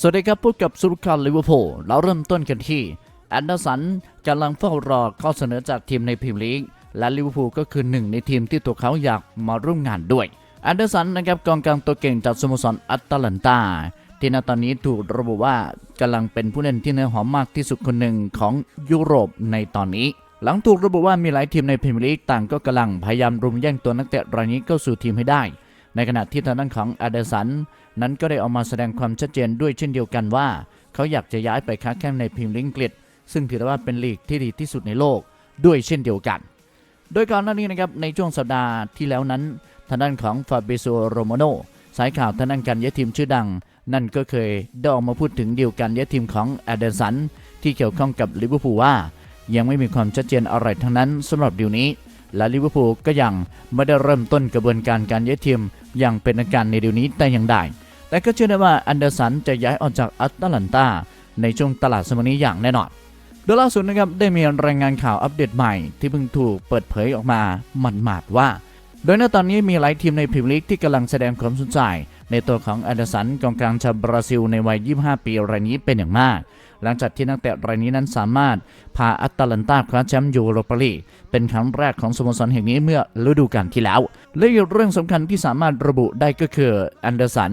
สวัสดีครับพบกับสุรคันลิเวอร์พูลเราเริ่มต้นกันที่แอนเดอร์สันกำลังเฝ้ารอข้อเสนอจากทีมในพรีเมียร์ลีกและลิเวอร์พูลก็คือหนึ่งในทีมที่ตัวเขาอยากมาร่วมงานด้วยแอนเดอร์สันนะครับกองกลางตัวเก่งจากสโมสรอัตแลนตาที่ณตอนนี้ถูกระบุว่ากำลังเป็นผู้เล่นที่เนื้อหอมมากที่สุดคนหนึ่งของยุโรปในตอนนี้ หลังถูกระบุว่ามีหลายทีมในพรีเมียร์ลีกต่างก็กำลังพยายามรุมแย่งตัวนักเตะรายนี้เข้าสู่ทีมให้ได้ ในขณะที่ทางด้านของอเดสัน นั้นก็ได้ออกมาแสดงความชัดเจนด้วยเช่นเดียวกันว่า เขาอยากจะย้ายไปค้าแข่งในพรีเมียร์ลีกอังกฤษ ซึ่งถือว่าเป็นลีกที่ดีที่สุดในโลกด้วยเช่นเดียวกัน โดยก่อนหน้านี้นะครับในช่วงสัปดาห์ที่แล้วนั้น ทางด้านของฟาบิโซโรโมโนสายข่าวทางด้านการย้ายทีมชื่อดัง นั่นก็เคยได้ออกมาพูดถึงเดียวกันย้ายทีมของอเดสันที่เกี่ยวข้องกับลิเวอร์พูลว่า ยังไม่มีความชัดเจนอะไรทั้งนั้นสำหรับดีลนี้ และลิเวอร์พูลก็ยังไม่ได้เริ่มต้นกระบวนการการย้ายทีมอย่างเป็นทางการในเดีลนี้แต่อย่างใด แต่ก็เชื่อได้ว่าอันเดอร์สันจะย้ายออกจากอัตแลนตาในช่วงตลาดสมอนี้อย่างแน่นอนโดยล่าสุดนะครับได้มีรายงานข่าวอัปเดตใหม่ที่เพิ่งถูกเปิดเผยออกมาหมาดๆว่า โดยณตอนนี้มีหลายทีมในพรีเมียร์ลีกที่กำลังแสดงความสนใจในตัวของอันเดอร์สันกองกลางชาวบราซิลในวัย 25 ปีรายนี้เป็นอย่างมาก หลังจากที่นักเตะรายนี้นั้นสามารถพาอัตแลนตาคว้าแชมป์ยูโรปาลีกเป็นครั้งแรกของสโมสรแห่งนี้เมื่อฤดูกาลที่แล้ว และอีกเรื่องสำคัญที่สามารถระบุได้ก็คืออันเดอร์สัน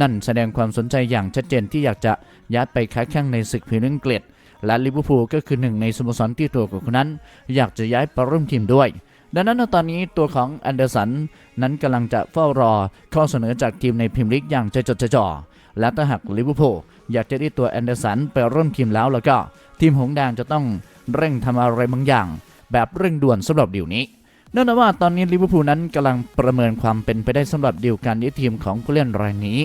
นั่นแสดงความสนใจอย่างชัดเจนที่อยากจะย้ายไปค้าแข่งในศึกพรีเมียร์อังกฤษและลิเวอร์พูลก็คือหนึ่งในสโมสรที่ตัวของคนนั้น อยากจะย้ายไปร่วมทีมด้วยดังนั้นตอนนี้ตัวของแอนเดอร์สันนั้นกำลังจะเฝ้ารอข้อเสนอจากทีมในพรีเมียร์ลีกอย่างใจจดใจจ่อ และถ้าหากลิเวอร์พูลอยากจะได้ตัวแอนเดอร์สันไปร่วมทีมแล้วแล้วก็ ทีมหงสแดงจะต้องเร่งทำอะไรบางอย่าง แบบเร่งด่วนสำหรับดีลนี้เนื่องจากว่าตอนนี้ลิเวอร์พูลนั้นกำลังประเมินความเป็นไปได้สำหรับดีลการย้ายทีมของผู้เล่นรายนี้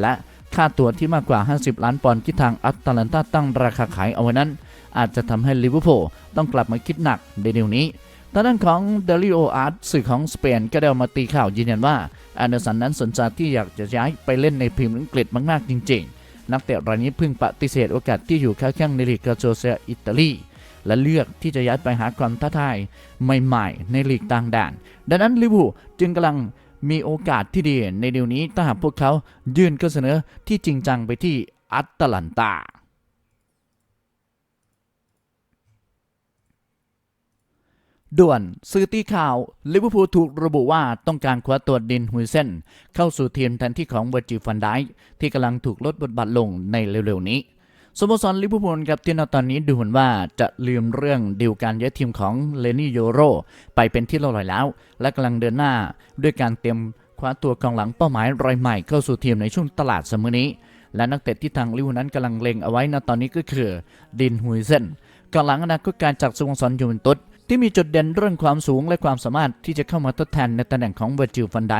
และค่าตัวที่มากกว่า 50 ล้านปอนด์ที่ทางอัตแลนตาตั้งราคาขายเอาไว้นั้น อาจจะทำให้ลิเวอร์พูลต้องกลับมาคิดหนักในเดีลนี้ ด้านของเดลิโออาร์ตสื่อของสเปนก็ได้มาตีข่าวยืนยันว่าแอนเดอร์สันนั้นสนใจที่อยากจะย้ายไปเล่นในพรีเมียร์อังกฤษมากๆจริง ๆ นักเตะรายนี้เพิ่งปฏิเสธโอกาสที่อยู่ค้าแข่งในลีกกาโจเซียอิตาลีและเลือกที่จะย้ายไปหาความท้าทายใหม่ ๆ ในลีกต่างแดนดังนั้นลิเวอร์พูลจึงกำลังมีโอกาสที่ดีในเดียวนี้ถ้าหากพวกเขายื่นข้อเสนอที่จริงจังไปที่อัตแลนตา ด่วนสื่อตีข่าวลิเวอร์พูลถูกระบุว่าต้องการคว้าตัวดินฮุยเซนเข้าสู่ทีมแทนที่ของเวอร์จิฟันไดที่กำลังถูกลดบทบาทลงในเร็วๆนี้สโมสรลิเวอร์พูลกับที่ณตอนนี้ดูเหมือนว่าจะลืมเรื่องดีลการย้ายทีมของเลนี่โยโรไปเป็นที่เรียบร้อยแล้ว และกำลังเดินหน้าด้วยการเตรียมคว้าตัวกองหลังเป้าหมายรายใหม่เข้าสู่ทีมในช่วงตลาดสมอนี้ และนักเตะที่ทางลิเวอร์พูลนั้นกำลังเล็งเอาไว้ณตอนนี้ก็คือดินฮุยเซนกองหลังอนาคตการจากสโมสรยูเวนตุส ที่มีจุดเด่นเรื่องความสูงและความสามารถที่จะเข้ามาทดแทนในตำแหน่งของเวอร์จิลฟันได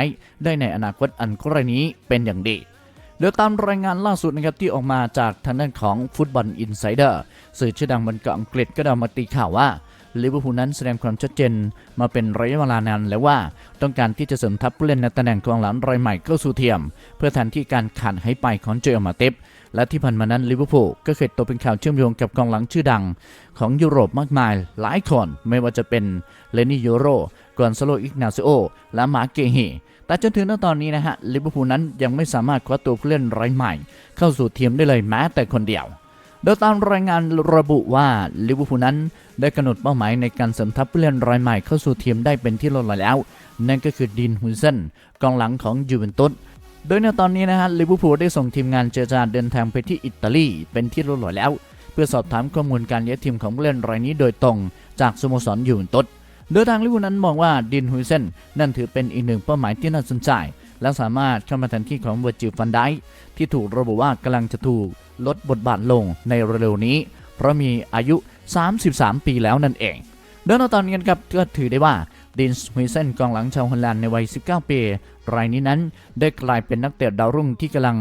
ได้ในอนาคตอันใกล้นี้เป็นอย่างดีโดยตามรายงานล่าสุดนะครับที่ออกมาจากทางด้านของฟุตบอลอินไซเดอร์สื่อชื่อดังบนเกาะอังกฤษก็ได้มาตีข่าวว่า ลิเวอร์พูลนั้นแสดงความชัดเจนมาเป็นระยะเวลานานแล้วว่า ต้องการที่จะเสริมทัพผู้เล่นในตำแหน่งกองหลังรายใหม่เข้าสู่เทียม เพื่อแทนที่การขาดหายไปของเจอมาเตปและที่ผ่านมานั้นลิเวอร์พูลก็เคยตกเป็นข่าวเชื่อมโยงกับกองหลังชื่อดัง ของยุโรปมากมาย หลายคนไม่ว่าจะเป็นเลนี่ยูโรกอนซาโลอิกนาซิโอและมาเกเฮแต่จนถึงตอนนี้นะฮะลิเวอร์พูลนั้นยังไม่สามารถคว้าตัวผู้เล่นรายใหม่ เข้าสู่ทีมได้เลยแม้แต่คนเดียว โดยตามรายงานระบุว่าลิเวอร์พูลนั้นได้กำหนดเป้าหมายในการเสริมทัพผู้เล่นรายใหม่เข้าสู่ทีมได้เป็นที่เรียบร้อยแล้ว นั่นก็คือดินฮุนเซนกองหลังของยูเวนตุสโดยในตอนนี้นะฮะลิเวอร์พูลได้ส่งทีมงานเจรจาเดินทางไปที่อิตาลีเป็นที่เรียบร้อยแล้ว เพื่อสอบถามข้อมูลการย้ายทีมของผู้เล่นรายนี้โดยตรง จากสโมสรยูเวนตุสโดยทางลิเวอร์พูลนั้นมองว่าดินฮุยเซนนั่นถือเป็นอีกหนึ่งเป้าหมายที่น่าสนใจ และสามารถเข้ามาแทนที่ของเวอร์จิลฟันไดที่ถูกระบุว่ากำลังจะถูกลดบทบาทลงในเร็วๆนี้ เพราะมีอายุ 33 ปีแล้วนั่นเองโดยในตอนนี้ครับก็ถือได้ว่าดินส์ฮุยเซนกองหลังชาวฮอลแลนด์ในวัย 19 ปี รายนี้นั้นได้กลายเป็นนักเตะดาวรุ่งที่กำลัง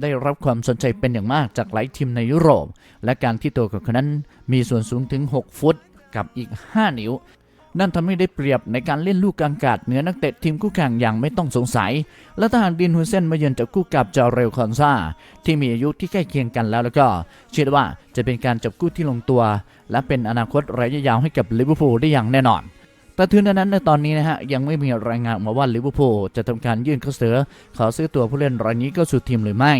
ได้รับความสนใจเป็นอย่างมากจากหลายทีมในยุโรป และการที่ตัวของเขานั้นมีส่วนสูงถึง 6 ฟุตกับอีก 5 นิ้ว นั่นทำให้ได้เปรียบในการเล่นลูกกลางกาศเหนือนักเตะทีมคู่แข่งอย่างไม่ต้องสงสัย และถ้าหากดินฮุยเซนมาเยือนจากคู่กับจาเรลคอนซาที่มีอายุที่ใกล้เคียงกันแล้วแล้วก็ เชื่อว่าจะเป็นการจับคู่ที่ลงตัว และเป็นอนาคตระยะยาวให้กับลิเวอร์พูลได้อย่างแน่นอนแต่ถึงนั้นในตอนนี้นะฮะ ยังไม่มีรายงานมาว่าลิเวอร์พูลจะทำการยื่นข้อเสนอขอซื้อตัวผู้เล่นรายนี้เข้าสู่ทีมหรือไม่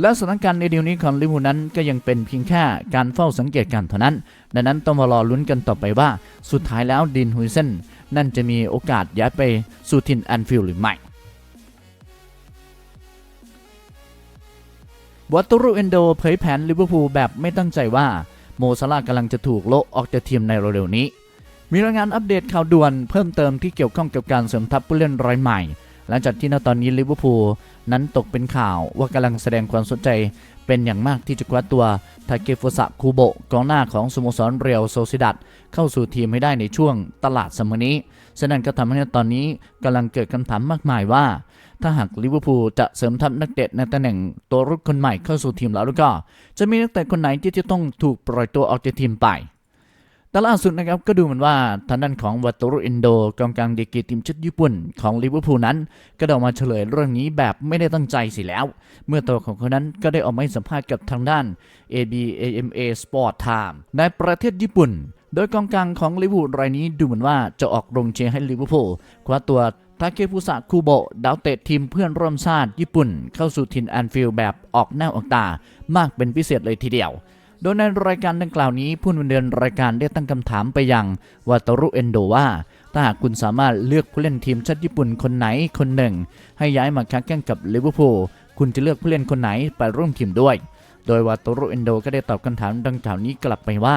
และสถานการณ์ในเดียวนี้ของลิเวอร์พูลนั้นก็ยังเป็นเพียงแค่การเฝ้าสังเกตการเท่านั้น ดังนั้นต้องมารอลุ้นกันต่อไปว่า สุดท้ายแล้วดินฮุยเซนนั่นจะมีโอกาสย้ายไปสู่ทินแอนฟิลหรือไม่วัตตุรุเอนโดเผยแผนลิเวอร์พูลแบบไม่ตั้งใจว่าโมซาลากำลังจะถูกโละออกจากทีมในเร็วๆนี้ มีรายงานอัปเดตข่าวด่วนเพิ่มเติมที่เกี่ยวข้องกับการเสริมทัพผู้เล่นรายใหม่ หลังจากที่ณตอนนี้ลิเวอร์พูลนั้นตกเป็นข่าวว่ากำลังแสดงความสนใจเป็นอย่างมากที่จะคว้าตัวทาเกฟุสะคูโบะกองหน้าของสโมสรเรียวโซซิดัดเข้าสู่ทีมให้ได้ในช่วงตลาดสมอนี้ฉะนั้นก็ทำให้ตอนนี้กำลังเกิดคำถามมากมายว่า ถ้าหากลิเวอร์พูลจะเสริมทัพนักเตะในตำแหน่งตัวรุกคนใหม่เข้าสู่ทีมแล้วแล้วก็ จะมีนักเตะคนไหนที่จะต้องถูกปล่อยตัวออกจากทีมไป แต่ล่าสุดนะครับก็ดูเหมือนว่าทางด้านของวัตโตรุอินโดกองกลางเดกีทีมชาติญี่ปุ่นของลิเวอร์พูลนั้น ก็ได้ออกมาเฉลยเรื่องนี้แบบไม่ได้ตั้งใจสิแล้ว เมื่อตัวของเขานั้นก็ได้ออกมาให้สัมภาษณ์กับทางด้าน ABAMA Sport Time ในประเทศญี่ปุ่น โดยกองกลางของลิเวอร์พูลรายนี้ดูเหมือนว่าจะออกโรงเชียร์ให้ลิเวอร์พูลคว้าตัวทาเกฟุสะคูโบะดาวเตะทีมเพื่อนร่วมชาติญี่ปุ่น เข้าสู่ทินแอนฟิลด์แบบออกหน้าออกตามากเป็นพิเศษเลยทีเดียว โดยในรายการดังกล่าวนี้ผู้ดำเนินรายการได้ตั้งคำถามไปยังวาตารุเอนโดว่าถ้าหากคุณสามารถเลือกผู้เล่นทีมชาติญี่ปุ่นคนไหนคนหนึ่ง ให้ย้ายมาค้าแข่งกับลิเวอร์พูลคุณจะเลือกผู้เล่นคนไหนไปร่วมทีมด้วย โดยวาตารุเอนโดก็ได้ตอบคำถามดังกล่าวนี้กลับไปว่า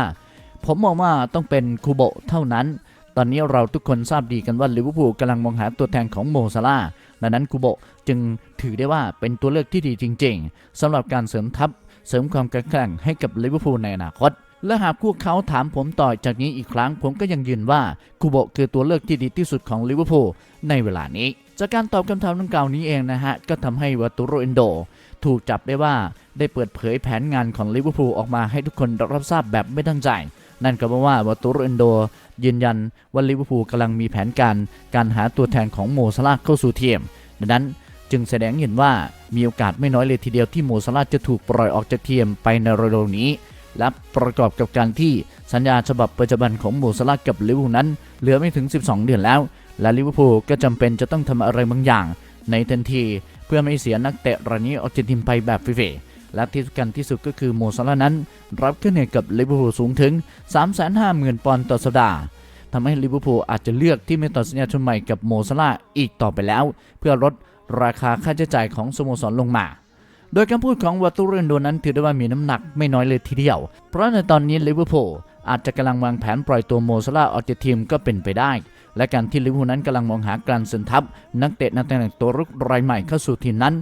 ผมมองว่าต้องเป็นคูโบเท่านั้น ตอนนี้เราทุกคนทราบดีกันว่าลิเวอร์พูลกำลังมองหาตัวแทนของโมซาลาดังนั้นคูโบจึงถือได้ว่าเป็นตัวเลือกที่ดีจริง ๆสำหรับการเสริมทัพ เสริมความแข็งแกร่งให้กับลิเวอร์พูลในอนาคต และหากพวกเขาถามผมต่อจากนี้อีกครั้ง ผมก็ยังยืนว่าคูโบคือตัวเลือกที่ดีที่สุดของลิเวอร์พูลในเวลานี้ จากการตอบคำถามดังกล่าวนี้เองนะฮะ ก็ทำให้วัตุโรเอนโด ถูกจับได้ว่าได้เปิดเผยแผนงานของลิเวอร์พูลออกมาให้ทุกคนรับทราบแบบไม่ตั้งใจนั่นก็แปลว่าวัตุโรเอนโด ยืนยันว่าลิเวอร์พูลกำลังมีแผนการ การหาตัวแทนของโมซาลาเข้าสู่ทีมดังนั้น จึงแสดงเห็นว่ามีโอกาสไม่น้อยเลยทีเดียวที่โมซาลาจะถูกปล่อยออกจากทีมไปในเร็วๆนี้ และประกอบกับการที่สัญญาฉบับปัจจุบันของโมซาลากับลิเวอร์พูลนั้น เหลือไม่ถึง 12 เดือนแล้ว และลิเวอร์พูลก็จำเป็นจะต้องทำอะไรบางอย่าง ในทันทีเพื่อไม่เสียนักเตะรายนี้ออกจากทีมไปแบบฟรีๆและที่สำคัญที่สุดก็คือโมซาลานั้น รับค่าเหนื่อยกับลิเวอร์พูลสูงถึง 350,000 ปอนด์ต่อสัปดาห์ทำให้ลิเวอร์พูลอาจจะเลือกที่ไม่ต่อสัญญาชนใหม่กับโมซาลาอีกต่อไปแล้ว เพื่อลด ราคาค่าใช้จ่ายของสโมสรลงมา โดยการพูดของวัตุเรนโดนั้นถือได้ว่ามีน้ำหนักไม่น้อยเลยทีเดียว เพราะในตอนนี้ลิเวอร์พูลอาจจะกำลังวางแผนปล่อยตัวโมซาลาออกจากทีมก็เป็นไปได้ และการที่ลิเวอร์พูลนั้นกำลังมองหาการเสริมทัพนักเตะในตำแหน่งตัวรุกรายใหม่เข้าสู่ทีมนั้น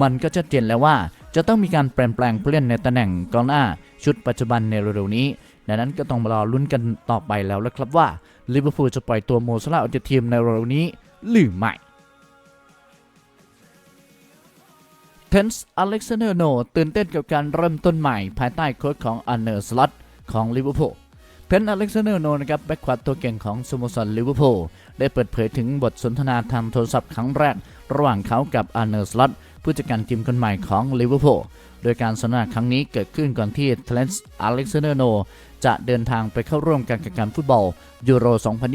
มันก็ชัดเจนแล้วว่า จะต้องมีการเปลี่ยนแปลงผู้เล่นในตำแหน่งกองหน้า ชุดปัจจุบันในเร็วๆนี้ดังนั้นก็ต้องมารอลุ้นกันต่อไปแล้วละครับว่าลิเวอร์พูลจะปล่อยตัวโมซาลาออกจากทีมในเร็วๆนี้หรือไม่ ทนส์อเล็กซานเดอร์โนตื่นเต้นกับการเริ่มต้นใหม่ภายใต้โค้ชของอันเนอร์สล็อตของลิเวอร์พูลเทนส์อเล็กซานเดอร์โนนะครับแบ็กขวาตัวเก่งของสโมสรลิเวอร์พูลได้เปิดเผยถึงบทสนทนาทางโทรศัพท์ครั้งแรก ระหว่างเขากับอันเนอร์สล็อตผู้จัดการทีมคนใหม่ของลิเวอร์พูลโดยการสนทนาครั้งนี้เกิดขึ้นก่อนที่เทนส์อเล็กซานเดอร์โนจะเดินทางไปเข้าร่วมการแข่งขันฟุตบอลยูโร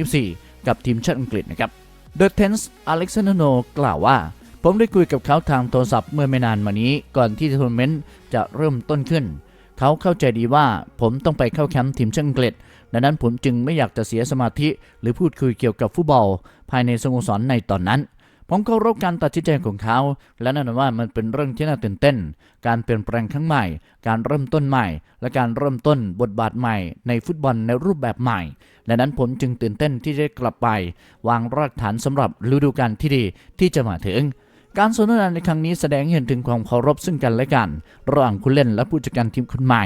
2024 กับทีมชาติอังกฤษนะครับโดยเทนส์อเล็กซานเดอร์โนกล่าวว่า ผมได้คุยกับเขาทางโทรศัพท์เมื่อไม่นานมานี้ก่อนที่ทัวร์นาเมนต์จะเริ่มต้นขึ้น เขาเข้าใจดีว่าผมต้องไปเข้าแคมป์ทีมชาติอังกฤษดังนั้นผมจึงไม่อยากจะเสียสมาธิ หรือพูดคุยเกี่ยวกับฟุตบอล ภายในสโมสรในตอนนั้น ผมเคารพการตัดสินใจของเขา และแน่นอนว่ามันเป็นเรื่องที่น่าตื่นเต้น การเปลี่ยนแปลงครั้งใหม่ การเริ่มต้นใหม่ และการเริ่มต้นบทบาทใหม่ ในฟุตบอลในรูปแบบใหม่ดังนั้นผมจึงตื่นเต้นที่จะได้กลับไป วางรากฐานสำหรับฤดูกาลที่ดีที่จะมาถึง การสนทนาในครั้งนี้แสดงเห็นถึงความเคารพซึ่งกันและกัน ระหว่างผู้เล่นและผู้จัดการทีมคนใหม่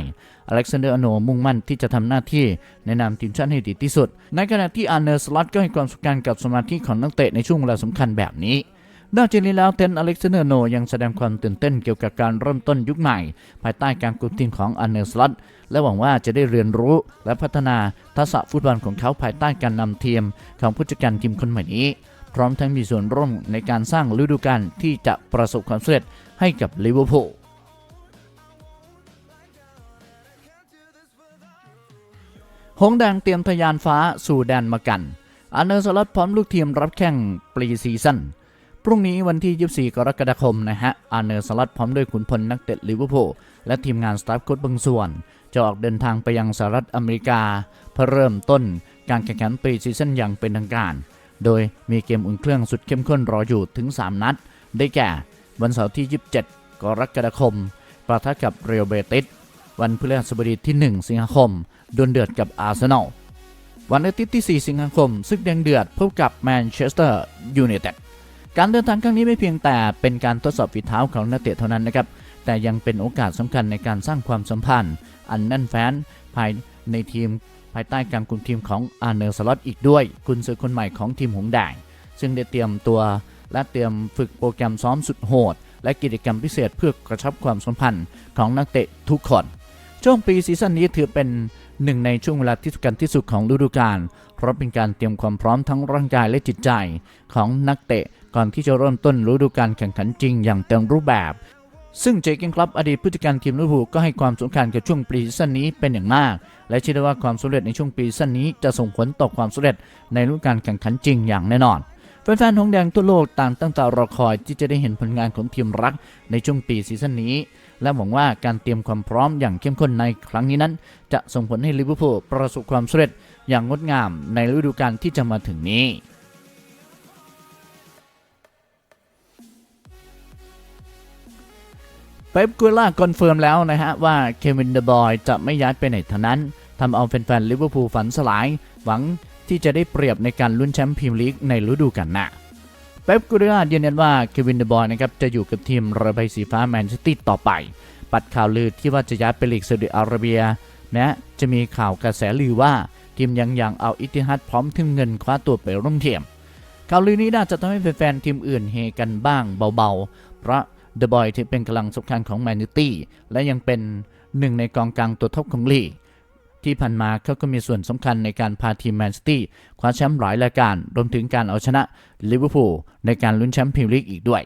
อเล็กซานเดอร์อโนมุ่งมั่นที่จะทำหน้าที่ในนามทีมชาติให้ดีที่สุด ในขณะที่อาร์เนอร์สล็อตก็ให้ความสำคัญกับสมาธิของนักเตะในช่วงเวลาสำคัญแบบนี้นอกจากนี้แล้วเทนอเล็กซานเดอร์โนยังแสดงความตื่นเต้นเกี่ยวกับการเริ่มต้นยุคใหม่ ภายใต้การกุมทีมของอาร์เนอร์สล็อตและหวังว่าจะได้เรียนรู้และพัฒนาทักษะฟุตบอลของเขาภายใต้การนำทีมของผู้จัดการทีมคนใหม่นี้ พร้อมทั้งมีส่วนร่วมในการสร้างฤดูกาลที่จะประสบความสำเร็จให้กับลิเวอร์พูลหงแดงเตรียมทะยานฟ้าสู่แดนมากันอันเนอร์สล็อตพร้อมลูกทีมรับแข่งปรีซีซั่นพรุ่งนี้วันที่ 24 กรกฎาคมนะฮะอาร์เนอร์สลัดพร้อมด้วยขุนพลนักเตะลิเวอร์พูลและทีมงานสตาฟโค้ชบางส่วน จะออกเดินทางไปยังสหรัฐอเมริกา เพื่อเริ่มต้นการแข่งขันปรีซีซั่นอย่างเป็นทางการ โดยมีเกมอุ่นเครื่องสุดเข้มข้นรออยู่ถึง 3 นัด ได้แก่ วันเสาร์ที่ 27 กรกฎาคมประทะกับเรอัลเบติสวันพฤหัสบดีที่ 1 สิงหาคมดวลเดือดกับอาร์เซนอลวันอาทิตย์ที่ 4 สิงหาคม ซึ่งแดงเดือดพบกับแมนเชสเตอร์ยูไนเต็ดการเดินทางครั้งนี้ไม่เพียงแต่เป็นการทดสอบฝีเท้าของนักเตะเท่านั้นนะครับ แต่ยังเป็นโอกาสสำคัญในการสร้างความสัมพันธ์ อันแน่นแฟ้นภายในทีม ภายใต้การคุมทีมของอาร์เนอร์สล็อตอีกด้วย คุณซื้อคนใหม่ของทีมหงแดงซึ่งได้เตรียมตัวและเตรียมฝึกโปรแกรมซ้อมสุดโหด และกิจกรรมพิเศษเพื่อกระชับความสัมพันธ์ของนักเตะทุกคน ช่วงปีซีซั่นนี้ถือเป็นหนึ่งในช่วงเวลาที่สำคัญที่สุดของฤดูกาล เพราะเป็นการเตรียมความพร้อมทั้งร่างกายและจิตใจของนักเตะก่อนที่จะเริ่มต้นฤดูกาลแข่งขันจริงอย่างเต็มรูปแบบ ซึ่งเจเกนคลับอดีตผู้จัดการทีมลิเวอร์พูลก็ให้ความสำคัญกับช่วงปีซีซั่นนี้เป็นอย่างมาก และเชื่อว่าความสำเร็จในช่วงปีซีซั่นนี้จะส่งผลต่อความสำเร็จในฤดูกาลแข่งขันจริงอย่างแน่นอนแฟนๆหงแดงทั่วโลกต่างตั้งตารอคอยที่จะได้เห็นผลงานของทีมรักในช่วงปีซีซั่นนี้ และหวังว่าการเตรียมความพร้อมอย่างเข้มข้นในครั้งนี้นั้น จะส่งผลให้ลิเวอร์พูลประสบความสำเร็จอย่างงดงามในฤดูกาลที่จะมาถึงนี้ เป๊ปกัวล่าคอนเฟิร์มแล้วนะฮะว่าเควินเดอะบอยจะไม่ย้ายไปไหนทั้งนั้นทำเอาแฟนๆลิเวอร์พูลฝันสลาย หวังที่จะได้เปรียบในการลุ้นแชมป์พรีเมียร์ลีกในฤดูกาลหน้าเป๊ปกัวล่ายืนยันว่าเควินเดอะบอยนะครับจะอยู่กับทีมระบายสีฟ้าแมนซิตี้ต่อไป ปัดข่าวลือที่ว่าจะย้ายไปลีกซาอุดิอาระเบียแม้จะมีข่าวกระแสลือว่าทีมยังยังเอาอิติฮัดพร้อมถึงเงินคว้าตัวไปร่วมทีมข่าวลือนี้น่าจะทำให้แฟนๆทีมอื่นเฮกันบ้างเบาๆ เพราะ เดอะบอยที่เป็นกำลังสำคัญของแมนซิตี้และยังเป็นหนึ่งในกองกลางตัวท็อปของลีกที่ผ่านมาเขาก็มีส่วนสำคัญในการพาทีมแมนซิตี้คว้าแชมป์หลายรายการ รวมถึงการเอาชนะลิเวอร์พูลในการลุ้นแชมป์พรีเมียร์ลีกอีกด้วย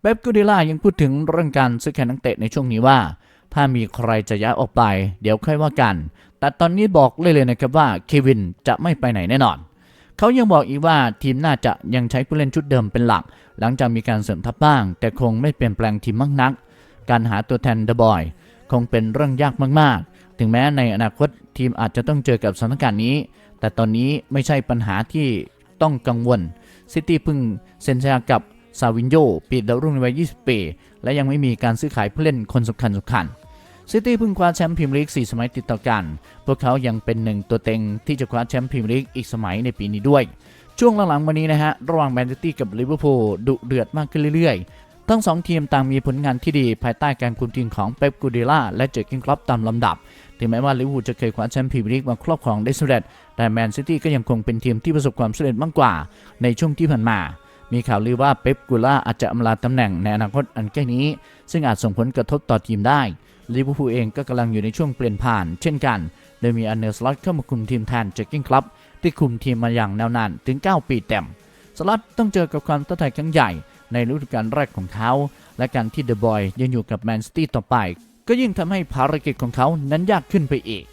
เป๊ปกูดิล่ายังพูดถึงเรื่องการซื้อขายนักเตะในช่วงนี้ว่า ถ้ามีใครจะย้ายออกไป เดี๋ยวค่อยว่ากัน แต่ตอนนี้บอกเลยเลยนะครับว่าเควินจะไม่ไปไหนแน่นอน เขายังบอกอีกว่าทีมน่าจะยังใช้ผู้เล่นชุดเดิมเป็นหลัก หลังจากมีการเสริมทัพบ้าง แต่คงไม่เปลี่ยนแปลงทีมมากนัก การหาตัวแทนเดอะบอยคงเป็นเรื่องยากมากๆ ถึงแม้ในอนาคตทีมอาจจะต้องเจอกับสถานการณ์นี้ แต่ตอนนี้ไม่ใช่ปัญหาที่ต้องกังวล ซิตี้เพิ่งเซ็นสัญญากับซาวินโยปีดาวรุ่งในวัย 20 ปี และยังไม่มีการซื้อขายผู้เล่นคนสำคัญสำคัญ ซิตี้เพิ่งคว้าแชมป์พรีเมียร์ลีก 4 สมัยติดต่อกัน พวกเขายังเป็นหนึ่งตัวเต็งที่จะคว้าแชมป์พรีเมียร์ลีกอีกสมัยในปีนี้ด้วย ช่วงหลังๆมานี้นะฮะ ระหว่างแมนซิตี้กับลิเวอร์พูลดุเดือดมากขึ้นเรื่อยๆ ทั้งสองทีมต่างมีผลงานที่ดีภายใต้การคุมทีมของเป๊ปกูเดล่าและเจอร์เกินคล็อปตามลำดับ ถึงแม้ว่าลิเวอร์พูลจะเคยคว้าแชมป์พรีเมียร์ลีกมาครอบครองได้สำเร็จ แต่แมนซิตี้ก็ยังคงเป็นทีมที่ประสบความสำเร็จมากกว่า ในช่วงที่ผ่านมามีข่าวลือว่าเป๊ปกูล่าอาจจะอำลาตำแหน่งในอนาคตอันใกล้นี้ ซึ่งอาจส่งผลกระทบต่อทีมได้ ลิเวอร์พูลเองก็กำลังอยู่ในช่วงเปลี่ยนผ่าน เช่นกัน โดยมีอันเนอร์สล็อตเข้ามาคุมทีมแทนเจคกิ้งคลับที่คุมทีมมาอย่างยาวนานถึง 9 ปีเต็ม สล็อตต้องเจอกับความท้าทายครั้งใหญ่ในฤดูกาลแรกของเขา และการที่เดอะบอยยังอยู่กับแมนซิตี้ต่อไป ก็ยิ่งทำให้ภารกิจของเขานั้นยากขึ้นไปอีก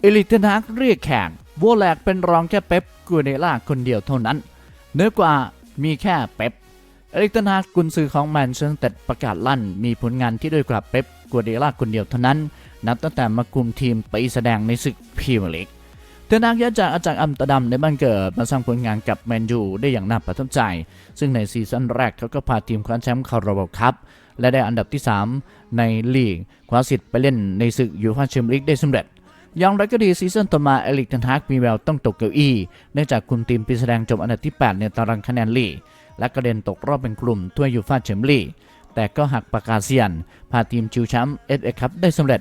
เอลิเทนฮากเรียกแข่งโวแหลกเป็นรองแค่เป๊ปกัวเดล่าคนเดียวเท่านั้น เนื้อกว่า มีแค่เป๊ปเอริกเทนฮากกุนซือของแมนเชสเตอร์ประกาศลั่น มีผลงานที่ด้วยกว่าเป๊ปกัวเดล่าคนเดียวเท่านั้น นับตั้งแต่มาคุมทีมไปแสดงในศึกพรีเมียร์ลีกเทนากย้ายจากอาจากอัมสเตอร์ดัมในบ้านเกิดมาสร้างผลงานกับแมนยูได้อย่างน่าประทับใจ ซึ่งในซีซั่นแรกเขาก็พาทีมคว้าแชมป์คาราบาวคัพและได้อันดับที่ 3 ในลีกคว้าสิทธิ์ไปเล่นในศึกยูฟ่าแชมเปี้ยนลีกได้สำเร็จ อย่างไรก็ดีซีซั่นต่อมาเอลิกเทนฮากมีแววต้องตกเก้าอี้เนื่องจากคุมทีมปีแสดงจบอันดับที่ 8 ในตารางคะแนนลีกและกระเด็นตกรอบเป็นกลุ่มถ้วยยูฟ่าแชมเปี้ยนลีกแต่ก็หักปากกาเซียน พาทีมชิวแชมป์เอฟเอคัพได้สำเร็จ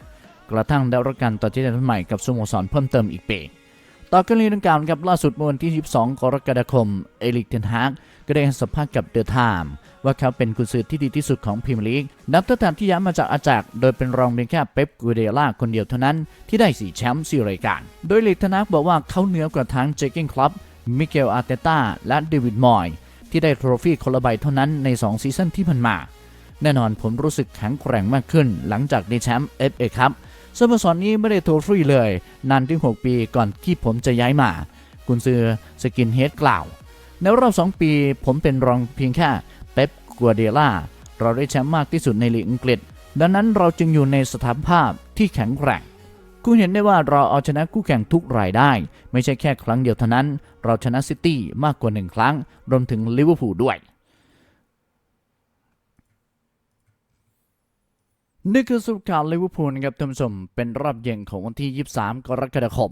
กระทั่งได้รับการต่อที่ได้ใหม่กับสโมสรเพิ่มเติมอีกปีต่อกรณีดังกล่าวนะครับล่าสุดเมื่อวันที่ 22 กรกฎาคม เอลิกเทนฮาก ก็ได้ให้สัมภาษณ์กับเดอะไทม์ว่าเขาเป็นกุญสือที่ดีที่สุดของพรีเมียร์ลีกนับตั้งแต่ที่ย้ายมาจากอาจากโดยเป็นรองเพียงแค่เป๊ปกูเดล่าคนเดียวเท่านั้นที่ได้4แชมป์4รายการ โดยลิกเทนฮากบอกว่าเขาเหนือกว่าทั้งเจคกิ้งคลับมิเกลอาร์เตต้าและเดวิดมอยที่ได้โทรฟี่คนละใบเท่านั้นใน 2 ซีซั่นที่ผ่านมา แน่นอนผมรู้สึกแข็งแกร่งมากขึ้น หลังจากได้แชมป์เอฟเอคัพสโมสรนี้ไม่ได้โทรฟรีเลย นานถึง 6 ปีก่อนที่ผมจะย้ายมา กุนซือสกินเฮดกล่าว ในรอบ 2 ปีผมเป็นรองเพียงแค่เป๊ปกัวเดล่าเราได้แชมป์มากที่สุดในลีกอังกฤษ ดังนั้นเราจึงอยู่ในสถานภาพที่แข็งแกร่งคุณเห็นได้ว่าเราเอาชนะคู่แข่งทุกรายได้ ไม่ใช่แค่ครั้งเดียวเท่านั้น เราชนะซิตี้มากกว่าหนึ่งครั้ง รวมถึงลิเวอร์พูลด้วยนี่คือสรุปข่าวลิเวอร์พูลนะครับท่านผู้ชมเป็นรอบเย็นของวันที่ 23 กรกฎาคม